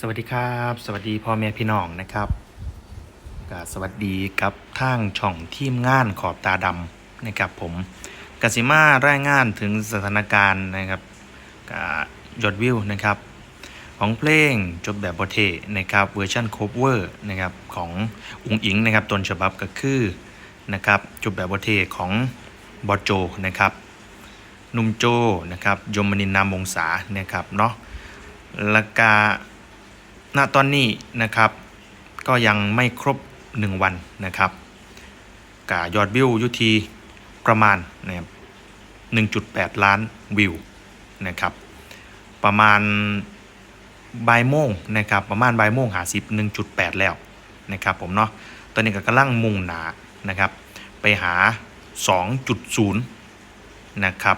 สวัสดีครับ สวัสดีพ่อแม่พี่น้องนะครับก็สวัสดีกับทางช่องทีมงานขอบตาดำนะครับผมกสิมารายงานถึงสถานการณ์นะครับกยอดวิวนะครับของเพลงจบแบบโบเทนะครับเวอร์ชันโคเวอร์นะครับของอุงอิงนะครับต้นฉบับก็คือนะครับจบแบบโบเทของบอโจนะครับนุ่มโจนะครับยมนินนามวงศานะครับเนาะแล้วก็ ณตอนนี้นะครับก็ยังไม่ครบ 1 วันนะครับกายอดวิวอยู่ที่ประมาณนะครับ1.8 ล้านวิวนะครับประมาณบ่ายโมงนะครับประมาณบ่ายโมงหาสิบ1.8แล้วนะครับผมเนาะตอนนี้ก็กำลังมุ่งหนานะครับไปหา 2.0นะครับ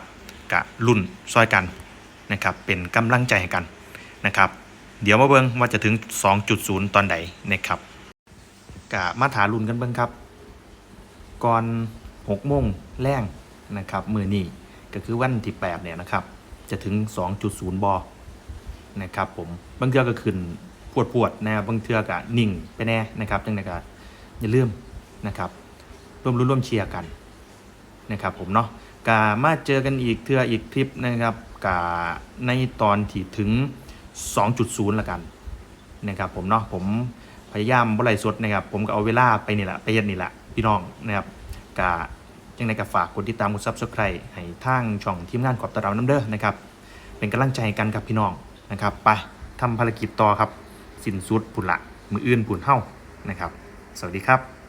กะรุ่นซอยกันนะครับเป็นกำลังใจให้กันนะครับ เดี๋ยวมาเบิ่งว่าจะถึง 2.0 ตอนใดนะครับกะมาถารุ่นกันเบิ่งครับ ก่อน6โมงแรงนะครับมือนี้ก็คือวันที่8เนี่ยนะครับ จะถึง 2.0 บอนะครับผมบางเทือก็ขึ้นปวดปวดๆนะครับบางเทือก็นิ่งไปแน่นะครับจังไดก็อย่าลืมนะครับร่วมรุ้นร่วมเชียร์กันนะครับผมเนาะกามาเจอกันอีกเทืออีกคลิปนะครับกาในตอนที่ถึง 2.0ละกันนะครับผมเนาะผมพยายามบ่ไหลฟ์สดนะครับ ผมก็เอาเวลาไปนี่แหละไปเย็นนี่แหละพี่น้องนะครับกาจังไดก็ฝากกดติดตามกดซับสไครต์ให้ทางช่องทีมงานขอบตะเราน้ำเด้อนะครับ เป็นกำลังใจกันครับพี่น้องนะครับ ไปทำภารกิจต่อครับ สิ้นสุดผุนละมืออื่นผุนเฮ้านะครับ สวัสดีครับ